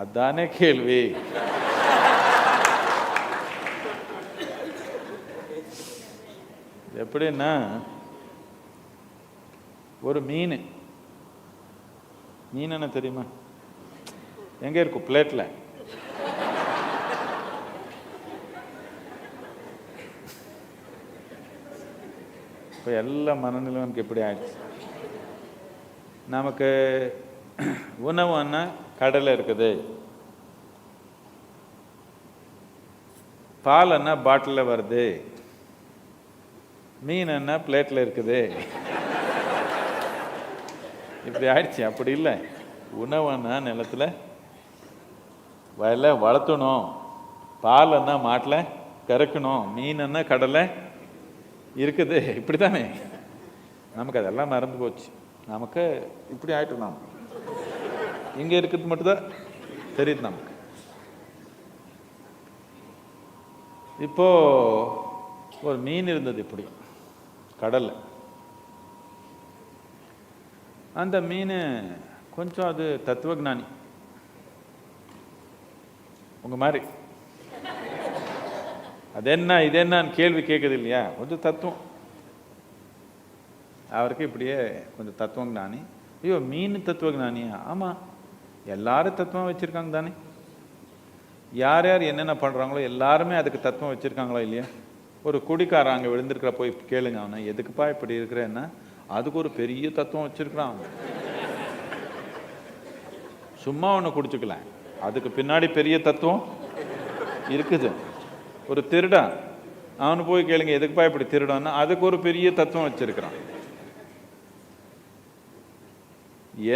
அதானே கேள்வி. எப்படின்னா ஒரு மீன். மீன் என்ன தெரியுமா? எங்கே இருக்கும்? பிளேட்டில் இப்போ எல்லா மனநிலையும் எனக்கு எப்படி ஆயிடுச்சு? நமக்கு உணவுன்னா கடலை இருக்குது. பால்னா பாட்டிலில் வருது? மீன் என்ன பிளேட்டில் இருக்குது? இப்படி ஆயிடுச்சு அப்படி இல்லை. உணவுன்னா நிலத்துல? வயலில் வளர்த்தணும். பால்னா மாட்டில்? கறக்கணும். என்ன கடலை இருக்குது. இப்படி தானே நமக்கு அதெல்லாம் மறந்து போச்சு. நமக்கு இப்படி ஆயிட்டோம் நாம் இங்கே இருக்கிறது மட்டும்தான் தெரியுது நமக்கு. இப்போ ஒரு மீன் இருந்தது இப்படி கடல்ல. அந்த மீன் கொஞ்சம் அது தத்துவஜானி உங்க மாதிரி. அது என்ன இது என்னன்னு கேள்வி கேட்குது இல்லையா? கொஞ்சம் தத்துவம். அவருக்கு இப்படியே கொஞ்சம் தத்துவம் ஞானி ஐயோ மீன் தத்துவ ஞானியா ஆமாம் எல்லாரும் தத்துவம் வச்சுருக்காங்க தானே? யார் யார் என்னென்ன பண்ணுறாங்களோ எல்லாருமே அதுக்கு தத்துவம் வச்சுருக்காங்களோ இல்லையா? ஒரு குடிக்காரன் அங்கே விழுந்திருக்கிற போய் கேளுங்க அவனை. எதுக்குப்பா இப்படி இருக்கிறேன்னா அதுக்கு ஒரு பெரிய தத்துவம் வச்சுருக்கிறான் அவன். சும்மா ஒன்று குடிச்சுக்கல. அதுக்கு பின்னாடி பெரிய தத்துவம் இருக்குது. ஒரு திருடன். அவனு போய் கேளுங்க எதுக்குப்பா இப்படி திருடான்னா அதுக்கு ஒரு பெரிய தத்துவம் வச்சிருக்கிறான்.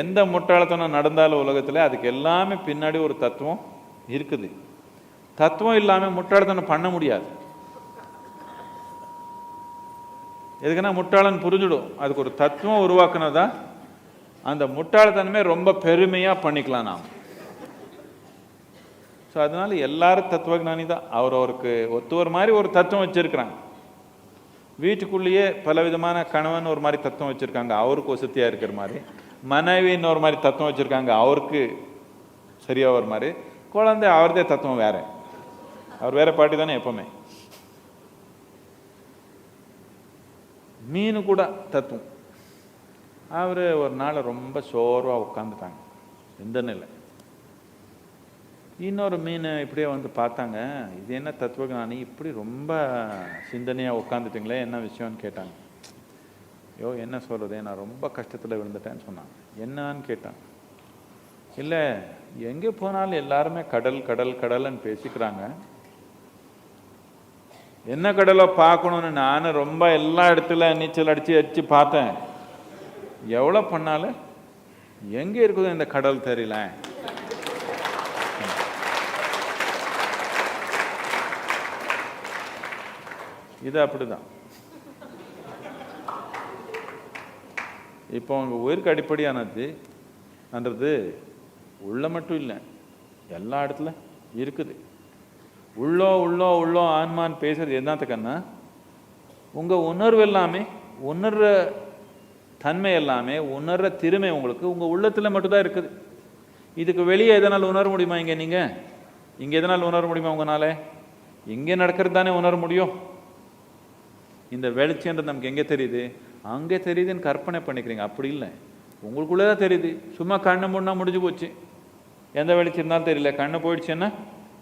எந்த முட்டாள்தனம் நடந்தாலும் உலகத்தில் அதுக்கு எல்லாமே பின்னாடி ஒரு தத்துவம் இருக்குது. தத்துவம் இல்லாமல் முட்டாள்தனம் பண்ண முடியாது. எதுக்குன்னா முட்டாளன் புரிஞ்சிடும். அதுக்கு ஒரு தத்துவம் உருவாக்குனதா? அந்த முட்டாள்தனமே ரொம்ப பெருமையாக பண்ணிக்கலாம் நாம். ஸோ அதனால எல்லாரும் தத்துவஜானி தான். அவர் அவருக்கு ஒத்துவர் மாதிரி ஒரு தத்துவம் வச்சுருக்கிறாங்க. வீட்டுக்குள்ளேயே பல விதமான கணவன் ஒரு மாதிரி தத்துவம் வச்சிருக்காங்க. அவருக்கு வசதியாக இருக்கிற மாதிரி. மனைவின்னு ஒரு மாதிரி தத்துவம் வச்சிருக்காங்க. அவருக்கு சரியாக ஒரு மாதிரி குழந்தை அவர்தே தத்துவம் வேற. அவர் வேற பாட்டி தானே எப்பவுமே. மீன் கூட தத்துவம். அவர் ஒரு நாள் ரொம்ப சோர்வாக உட்காந்துட்டாங்க இல்லை இன்னொரு மீன் இப்படியே வந்து பார்த்தாங்க. இது என்ன தத்துவஞானி இப்படி ரொம்ப சிந்தனையாக உட்காந்துட்டீங்களே என்ன விஷயம்னு கேட்டாங்க. ஐயோ என்ன சொல்கிறது நான் ரொம்ப கஷ்டத்தில் விழுந்துட்டேன்னு சொன்னாங்க என்னன்னு கேட்டான். இல்லை எங்கே போனாலும் எல்லாருமே கடல் கடல் கடல்னு பேசிக்கிறாங்க. என்ன கடலை பார்க்கணும்னு நான் ரொம்ப எல்லா இடத்துல நீச்சல் அடித்து அடித்து பார்த்தேன். எவ்வளோ பண்ணாலும் எங்கே இருக்குதோ இந்த கடல் தெரியல. இது அப்படிதான். இப்போ உங்கள் உயிருக்கு அடிப்படையானது அன்றது உள்ள மட்டும் இல்லை. எல்லா இடத்துல இருக்குது. உள்ளோ உள்ளோ உள்ளோ ஆன்மான்னு பேசுறது என்னத்துக்குன்னா உங்கள் உணர்வு எல்லாமே உணர்ற தன்மை எல்லாமே உணர்ற திறமை உங்களுக்கு உங்கள் உள்ளத்தில் மட்டும்தான் இருக்குது. இதுக்கு வெளியே எதனால் உணர முடியுமா இங்கே நீங்கள் இங்கே எதனால் உணர முடியுமா உங்களால் இங்கே நடக்கிறது தானே உணர முடியும். இந்த வெளிச்சம்ன்றது நமக்கு எங்கே தெரியுது? அங்கே தெரியுதுன்னு கற்பனை பண்ணிக்கிறீங்க. அப்படி இல்லை. உங்களுக்குள்ளே தான் தெரியுது. சும்மா கண்ணு முன்னா முடிஞ்சு போச்சு. எந்த வெளிச்சம் இருந்தாலும் தெரியல. கண்ணு போயிடுச்சுன்னா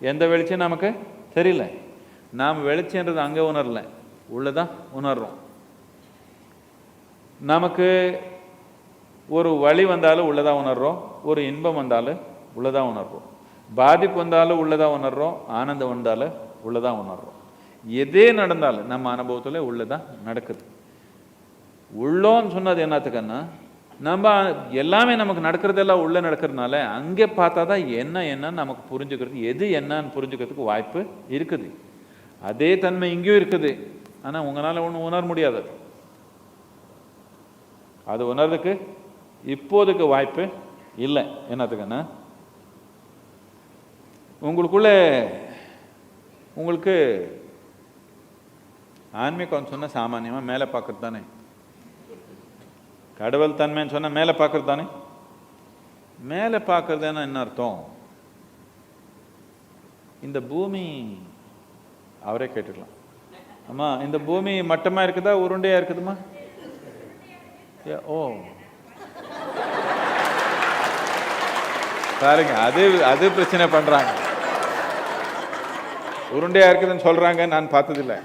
எந்த வெளிச்சம் நமக்கு தெரியல. நாம் வெளிச்சன்றது அங்கே உணரல. உள்ளே தான் உணர்றோம். நமக்கு ஒரு வழி வந்தாலும் உள்ளதாக உணர்றோம். ஒரு இன்பம் வந்தாலும் உள்ளதாக உணர்றோம். பாதிப்பு வந்தாலும் உள்ளதாக உணர்றோம். ஆனந்தம் வந்தாலும் உள்ளதாக உணர்றோம். எதே நடந்தாலும் நம்ம அனுபவத்தில் உள்ளதாக நடக்குது. உள்ளோன்னு சொன்னது என்னத்துக்குன்னா நம்ம எல்லாமே நமக்கு நடக்கிறதெல்லாம் உள்ள நடக்கிறதுனால அங்கே பார்த்தா தான் என்ன என்னன்னு நமக்கு புரிஞ்சுக்கிறது எது என்னன்னு புரிஞ்சுக்கிறதுக்கு வாய்ப்பு இருக்குது. அதே தன்மை இங்கேயும் இருக்குது. ஆனால் உங்களால் ஒன்றும் உணர முடியாது. அது உணர்றதுக்கு இப்போதுக்கு வாய்ப்பு இல்லை. என்னத்துக்குன்னா உங்களுக்குள்ள உங்களுக்கு ஆன்மீகம் சொன்னால் சாமானியமாக மேலே பார்க்குறது தானே. கடவுள் தன்மைன்னு சொன்னால் மேலே பார்க்கறது தானே? மேலே பார்க்கறதுன்னா என்ன அர்த்தம்? இந்த பூமி அவரே கேட்டுக்கலாம். அம்மா இந்த பூமி மட்டமாக இருக்குதா உருண்டையாக இருக்குதுமா ஓ. பாருங்க அது அது பிரச்சனை பண்றாங்க. உருண்டையாக இருக்குதுன்னு சொல்றாங்க நான் பார்த்ததில்லை.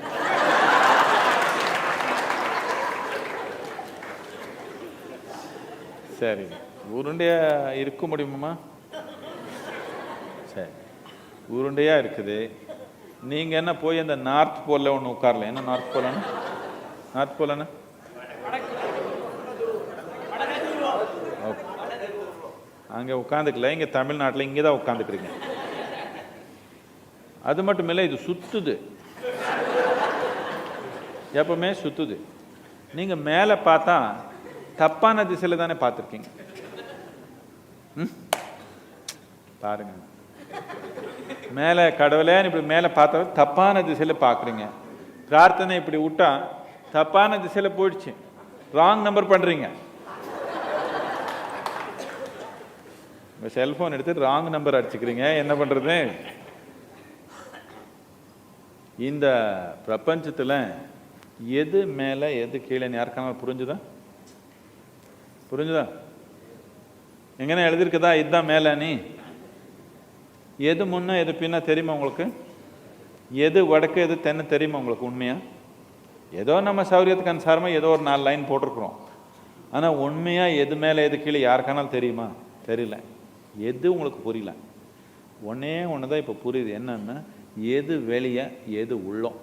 சரி. உருண்டையாக இருக்க முடியுமா சரி. உருண்டையாக இருக்குது. நீங்கள் என்ன போய் அந்த நார்த் போலில் ஒன்று உட்காரல. என்ன நார்த் போலன்னு நார்த் போலன்னு ஓகே அங்கே உட்காந்துக்கல. இங்கே தமிழ்நாட்டில் இங்கே தான் உட்காந்துக்கிறீங்க அது மட்டும் இல்லை இது சுத்துது. எப்பவுமே சுத்துது. நீங்கள் மேலே பார்த்தா தப்பான திசையில் தானே பார்த்துருக்கீங்க. ம்? பாருங்க. மேலே கடவுளேன்னு இப்படி மேலே பார்த்தா தப்பான திசையில் பார்க்குறீங்க. பிரார்த்தனை இப்படி விட்டா தப்பான திசையில் போயிடுச்சு. ராங் நம்பர் பண்ணுறீங்க உங்கள் செல்ஃபோன் எடுத்து ராங் நம்பர் அடிச்சுக்கிறீங்க. என்ன பண்ணுறது இந்த பிரபஞ்சத்தில் எது மேலே எது கீழேன்னு யாருக்கான புரிஞ்சுதா? புரிஞ்சுதா? எங்கன்னா எழுதிருக்குதா? இதுதான் மேலே நீ. எது முன்ன எது பின்ன தெரியுமா உங்களுக்கு? எது வடக்கு எது தென்ன தெரியுமா உங்களுக்கு உண்மையா? ஏதோ நம்ம சௌரியத்துக்கு அனுசாரமாக ஏதோ ஒரு நாலு லைன் போட்டிருக்கிறோம். ஆனால் உண்மையாக எது மேலே எது கீழே யாருக்கானாலும் தெரியுமா? தெரியல. எது உங்களுக்கு புரியல? ஒன்றே ஒன்று தான் இப்போ புரியுது. என்னன்னா எது வெளியே எது உள்ளோம்.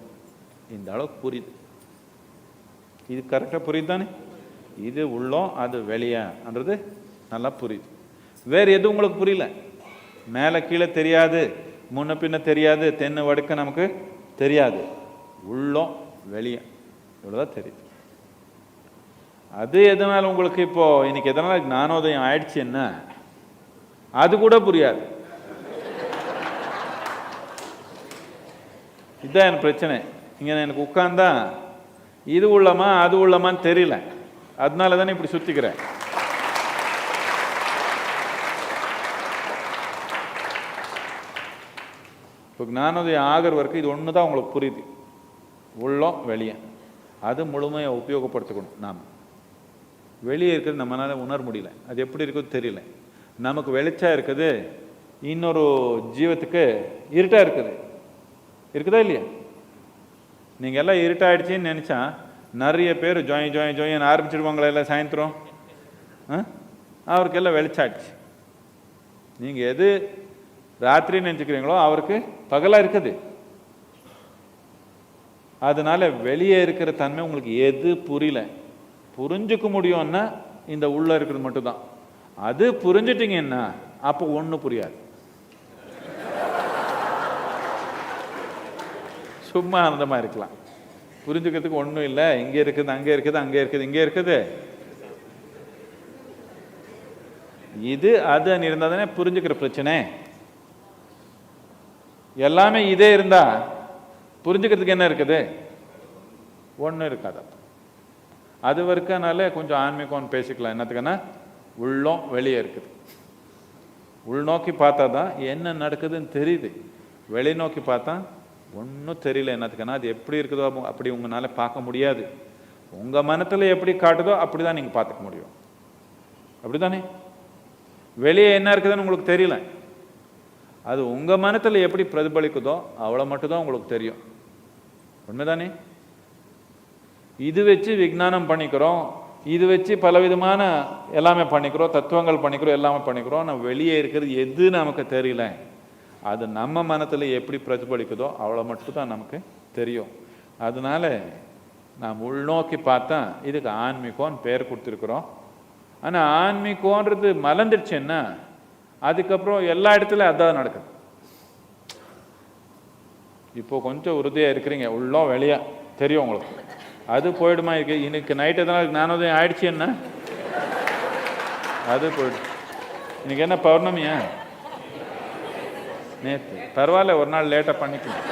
இந்த அளவுக்கு புரியுது. இது கரெக்டாக புரியுது தானே இது உள்ளோம் அது வெளியன்றது நல்லா புரியுது. வேறு எதுவும் உங்களுக்கு புரியல? மேலே கீழே தெரியாது முன்ன பின்ன தெரியாது தென்னு வடுக்க நமக்கு தெரியாது. உள்ளோம் வெளியே. இவ்வளோதான் தெரியுது. அது எதனால் உங்களுக்கு இப்போ இன்னைக்கு எதனால் ஞானோதயம் ஆயிடுச்சுன்னா அது கூட புரியாது. இதுதான் எனக்கு பிரச்சனை. இங்கே எனக்கு உட்காந்தா இது உள்ளமா அது உள்ளமான்னு தெரியல. அதனால தானே இப்படி சுத்திக்கிறேன். இப்போ ஞானோதயம் ஆகிற வரைக்கும் இது ஒன்று தான் உங்களுக்கு புரியுது. உள்ளம் வெளியே. அது முழுமையாக உபயோகப்படுத்திக்கணும் நாம். வெளியே இருக்கிறது நம்மளால உணர முடியல. அது எப்படி இருக்குன்னு தெரியல. நமக்கு வெளிச்சம் இருக்குது இன்னொரு ஜீவத்துக்கு இருட்டாக இருக்குது. இருக்குதா இல்லையா? நீங்கள் எல்லாம் இருட்டாயிடுச்சின்னு நினச்சா நிறைய பேர் ஜாயின் ஜாயின் ஜாயின் ஆரம்பிச்சிடுவாங்களா எல்லாம் சாயந்தரம்? ஆ? அவருக்கு எல்லாம் வெளிச்சாயிடுச்சு நீங்கள் எது ராத்திரி நினச்சிக்கிறீங்களோ அவருக்கு பகலாக இருக்குது. அதனால வெளியே இருக்கிற தன்மை உங்களுக்கு எது புரியல. புரிஞ்சுக்க முடியும்னா இந்த உள்ளே இருக்கிறது மட்டும்தான். அது புரிஞ்சிட்டிங்கன்னா அப்போ ஒன்றும் புரியாது. சும்மா ஆனந்தமாக இருக்கலாம். புரிஞ்சுக்கிறதுக்கு ஒன்றும் இல்லை. இங்கே இருக்குது அங்கே இருக்குது அங்கே இருக்குது இங்கே இருக்குது. இது அது இருந்தால் தானே புரிஞ்சுக்கிற பிரச்சனை. எல்லாமே இதே இருந்தா புரிஞ்சுக்கிறதுக்கு என்ன இருக்குது? ஒன்றும் இருக்காது. அது வரைக்கனால கொஞ்சம் ஆன்மீகம் பேசிக்கலாம். என்னத்துக்குன்னா உள்ளம் வெளியே இருக்குது. உள்நோக்கி பார்த்தா தான் என்ன நடக்குதுன்னு தெரியுது. வெளிநோக்கி பார்த்தா ஒன்றும் தெரியல என்னத்துக்குன்னா அது எப்படி இருக்குதோ அப்படி உங்களால் பார்க்க முடியாது. உங்கள் மனத்தில் எப்படி காட்டுதோ அப்படி தான் நீங்கள் பார்த்துக்க முடியும். அப்படிதானே? வெளியே என்ன இருக்குதுன்னு உங்களுக்கு தெரியல. அது உங்கள் மனத்தில் எப்படி பிரதிபலிக்குதோ அவ்வளோ மட்டும்தான் உங்களுக்கு தெரியும். உண்மைதானே? இது வச்சு விஞ்ஞானம் பண்ணிக்கிறோம் இது வச்சு பலவிதமான எல்லாமே பண்ணிக்கிறோம் தத்துவங்கள் பண்ணிக்கிறோம் எல்லாமே பண்ணிக்கிறோம் ஆனால் வெளியே இருக்கிறது எது நமக்கு தெரியல. அது நம்ம மனத்தில் எப்படி பிரதிபலிக்குதோ அவ்வளோ மட்டும்தான் நமக்கு தெரியும். அதனால நாம் உள்நோக்கி பார்த்தா இதுக்கு ஆன்மீகம்னு பேர் கொடுத்துருக்குறோம். ஆனால் ஆன்மீகம்ன்றது மலர்ந்துடுச்சுன்னா அதுக்கப்புறம் எல்லா இடத்துலையும் அதான் நடக்குது. இப்போ கொஞ்சம் உறுதியாக இருக்கிறீங்க. உள்ளோ வெளியா தெரியும் உங்களுக்கு. அது போயிடுமா இருக்கு? இன்னைக்கு நைட் எதனா ஞானோதயம் ஆயிடுச்சு என்ன? அது போயிடு இன்னைக்கு என்ன பௌர்ணமியா? நேற்று பரவாயில்ல ஒரு நாள் லேட்டாக பண்ணிக்கலாம்.